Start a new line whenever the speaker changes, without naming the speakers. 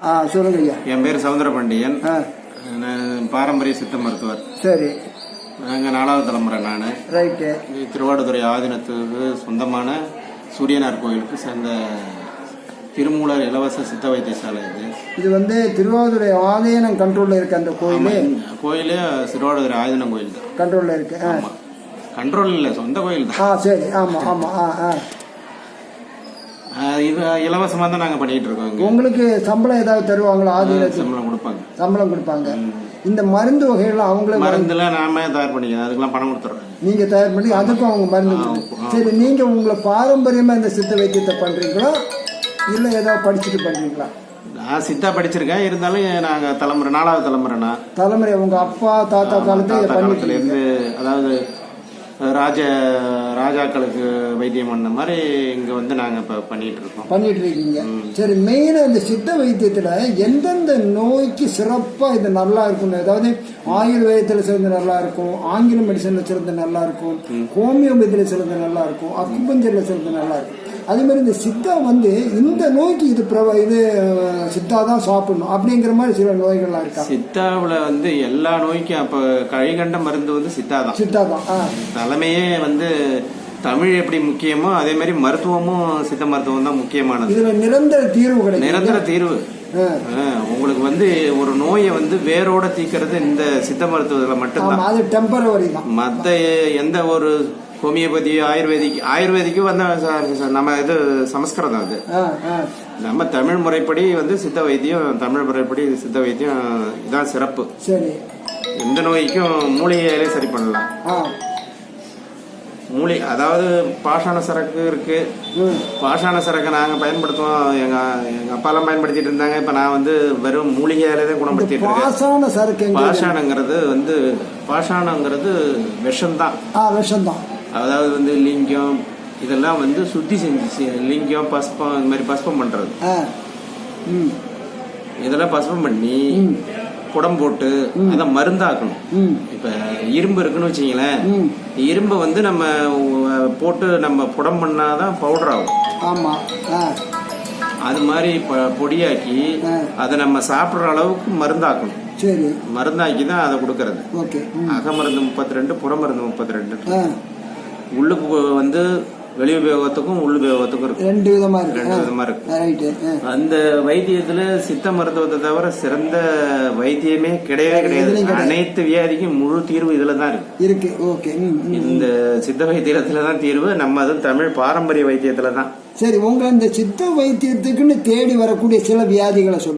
ஆ சொல்லுங்க ஐயா.
என் பேர் சவுந்தரபாண்டியன்.
ஆ.
நான் பாரம்பரிய சித்த மருத்துவர்.
சரி.
நாங்கள் நாலாவது தலைமுறை நான்.
ரைட்டு.
திருவாடுதுறை ஆதீனத்துக்கு சொந்தமான சூரியனார் கோயிலுக்கு சேர்ந்த திருமூலர் இலவச சித்த வைத்தியசாலை இது.
இது வந்து திருவாதுரை ஆதீனம் கண்ட்ரோல்ல இருக்கு அந்த கோயில்?
கோயிலே திருவாடுதுறை ஆதீனம் கோயில் தான்
கண்ட்ரோல்ல இருக்கு.
ஆமாம் கண்ட்ரோல் இல்லை சொந்த கோயில் தான்
ஆ சரி. ஆமா ஆமா. ஆ ஆ.
இது இலவசமாக தான் நாங்கள் பண்ணிகிட்டு இருக்கோம்
உங்களுக்கு சம்பளம் ஏதாவது தருவாங்களா? ஆதீனத்துக்கு
சம்பளம் கொடுப்பாங்க.
சம்பளம் கொடுப்பாங்க. இந்த மருந்து வகைகள்லாம் அவங்களே
மருந்துலாம் நாம தயார் பண்ணிக்கலாம். அதுக்கெல்லாம் பணம் கொடுத்துட்றோம்
நீங்க தயார் பண்ணி அதுக்கும் அவங்க மருந்து சரி நீங்க உங்களை பாரம்பரியமா இந்த சித்த வைத்தியத்தை பண்றீங்களா? இல்ல ஏதாவது படிச்சுட்டு பண்றீங்களா?
நான் சித்தா படிச்சிருக்கேன். இருந்தாலும் நாங்கள் தலைமுறை நாலாவது தலைமுறைண்ணா
தலைமுறை உங்க அப்பா தாத்தா பண்ணிட்டு
காலத்துல இருந்து அதாவது ராஜ ராஜாக்களுக்கு வைத்தியம் பண்ண மாதிரி இங்க வந்து நாங்க இப்ப பண்ணிட்டு இருக்கோம்
பண்ணிட்டு இருக்கீங்க சரி மெயினா இந்த சித்த வைத்தியத்துல எந்தெந்த நோய்க்கு சிறப்பா இது நல்லா இருக்கும் அதாவது ஆயுர்வேதத்துல சிறந்து நல்லா இருக்கும் ஆங்கில மெடிசன்ல சிறந்து நல்லா இருக்கும் ஹோமியோபதியில சிறந்து நல்லா இருக்கும் அக்குபஞ்சர்ல சிறந்து நல்லா இருக்கும். அதே மாதிரி இந்த சித்தா வந்து இந்த நோய்க்கு இது பிரப இது சித்தா தான் சாப்பிடணும் அப்படிங்கிற மாதிரி சில நோய்கள்லாம் இருக்கா?
சித்தாவுல வந்து எல்லா நோய்க்கும் அப்ப கழிகண்ட மருந்து வந்து சித்தா தான்.
சித்தா தான்
தலைமையே வந்து தமிழ் எப்படி முக்கியமோ அதே மாதிரி மருத்துவமும் சித்த மருத்துவம் தான் முக்கியமானது.
இதுல நிரந்தர தீர்வு
நிரந்தர தீர்வு. உங்களுக்கு வந்து ஒரு நோயை வந்து வேரோட தீக்கிறது இந்த சித்த மருத்துவத்துல மட்டும்தான்.
அது டெம்பரவரி தான்.
மற்ற எந்த ஒரு ஹோமியோபதி ஆயுர்வேதிக் ஆயுர்வேதிக்கு வந்து நம்ம இது சமஸ்கிருதம் அது. நம்ம தமிழ் முறைப்படி வந்து சித்த வைத்தியம் தமிழ் முறைப்படி சித்த வைத்தியம் இதான் சிறப்பு.
சரி.
எந்த நோய்க்கும் மூலிகையிலே சரி பண்ணலாம். மூலி அதாவது பாஷாண சரக்கு இருக்கு. பாஷாண சரக்கை நாங்கள் பயன்படுத்துவோம். எங்க எங்க அப்பாலாம் பயன்படுத்திட்டு இருந்தாங்க. இப்போ நான் வந்து வெறும் மூலிகையில தான் குணப்படுத்திட்டு இருக்கேன். பாஷாணங்கிறது வந்து பாஷாணங்கிறது விஷம்தான்.
விஷம்தான்.
அதாவது வந்து லிங்கம் இதெல்லாம் வந்து சுத்தி செஞ்சு லிங்கம் பஸ்பம் இந்த மாதிரி பஸ்பம் பண்றது. இதெல்லாம் பஸ்பம் பண்ணி குடம் போட்டு அதை மருந்தாக்கணும். இப்ப இரும்பு இருக்குன்னு வச்சுங்களேன் இரும்பை வந்து நம்ம போட்டு நம்ம புடம் பண்ணாதான் பவுடர் ஆகும்.
ஆமா.
அது மாதிரி பொடியாக்கி. அதை நம்ம சாப்பிடுற அளவுக்கு மருந்தாக்கணும்.
சரி.
மருந்தாக்கி தான் அதை கொடுக்கறது.
ஓகே. ம்.
அகமருந்து முப்பத்தி ரெண்டு புறமருந்து முப்பத்தி ரெண்டு.
ஆ
உள்ளுக்கு வந்து வெளி உபயோகத்துக்கும் உள் உபயோகத்துக்கும் இருக்கு.
ரெண்டு விதமா இருக்கு.
ரெண்டு விதமா இருக்கு. அந்த வைத்தியத்துல சித்த மருத்துவத்தை தவிர சிறந்த வைத்தியமே கிடையவே கிடையாது. அனைத்து வியாதிக்கும் முழு தீர்வு இதுல தான் இருக்கு.
இருக்கு. ஓகே.
இந்த சித்த வைத்தியத்துல தான் தீர்வு. நம்ம அதுவும் தமிழ் பாரம்பரிய வைத்தியத்துல தான்.
சரி உங்க இந்த சித்த வைத்தியத்துக்குன்னு தேடி வரக்கூடிய சில வியாதிகளை சொல்லுங்க.